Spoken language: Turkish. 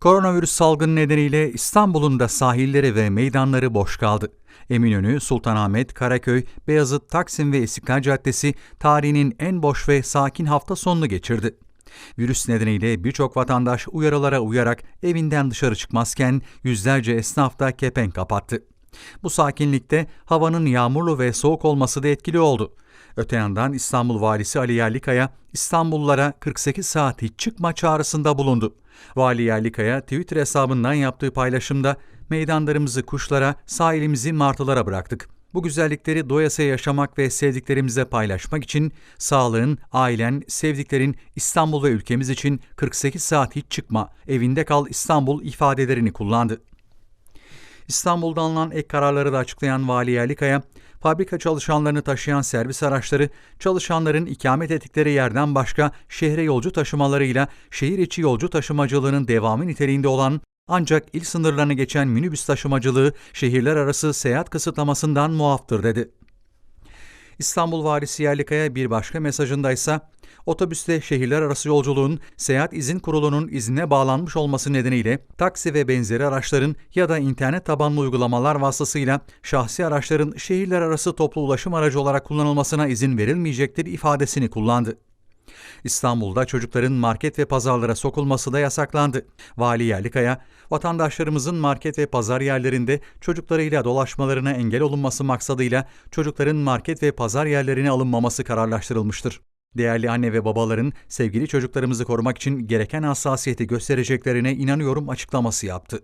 Koronavirüs salgını nedeniyle İstanbul'un da sahilleri ve meydanları boş kaldı. Eminönü, Sultanahmet, Karaköy, Beyazıt, Taksim ve İstiklal Caddesi tarihinin en boş ve sakin hafta sonunu geçirdi. Virüs nedeniyle birçok vatandaş uyarılara uyarak evinden dışarı çıkmazken yüzlerce esnaf da kepenk kapattı. Bu sakinlikte havanın yağmurlu ve soğuk olması da etkili oldu. Öte yandan İstanbul Valisi Ali Yerlikaya İstanbullulara 48 saat hiç çıkma çağrısında bulundu. Vali Yerlikaya Twitter hesabından yaptığı paylaşımda meydanlarımızı kuşlara, sahilimizi martılara bıraktık. Bu güzellikleri doyasıya yaşamak ve sevdiklerimize paylaşmak için sağlığın, ailen, sevdiklerin İstanbul ve ülkemiz için 48 saat hiç çıkma, evinde kal İstanbul ifadelerini kullandı. İstanbul'da alınan ek kararları da açıklayan Vali Yerlikaya, fabrika çalışanlarını taşıyan servis araçları, çalışanların ikamet ettikleri yerden başka şehre yolcu taşımalarıyla şehir içi yolcu taşımacılığının devamı niteliğinde olan ancak il sınırlarını geçen minibüs taşımacılığı şehirler arası seyahat kısıtlamasından muaftır dedi. İstanbul Valisi Yerlikaya bir başka mesajında ise otobüste şehirler arası yolculuğun Seyahat İzin Kurulu'nun iznine bağlanmış olması nedeniyle taksi ve benzeri araçların ya da internet tabanlı uygulamalar vasıtasıyla şahsi araçların şehirler arası toplu ulaşım aracı olarak kullanılmasına izin verilmeyecektir ifadesini kullandı. İstanbul'da çocukların market ve pazarlara sokulması da yasaklandı. Vali Yerlikaya, vatandaşlarımızın market ve pazar yerlerinde çocuklarıyla dolaşmalarına engel olunması maksadıyla çocukların market ve pazar yerlerine alınmaması kararlaştırılmıştır. Değerli anne ve babaların sevgili çocuklarımızı korumak için gereken hassasiyeti göstereceklerine inanıyorum açıklaması yaptı.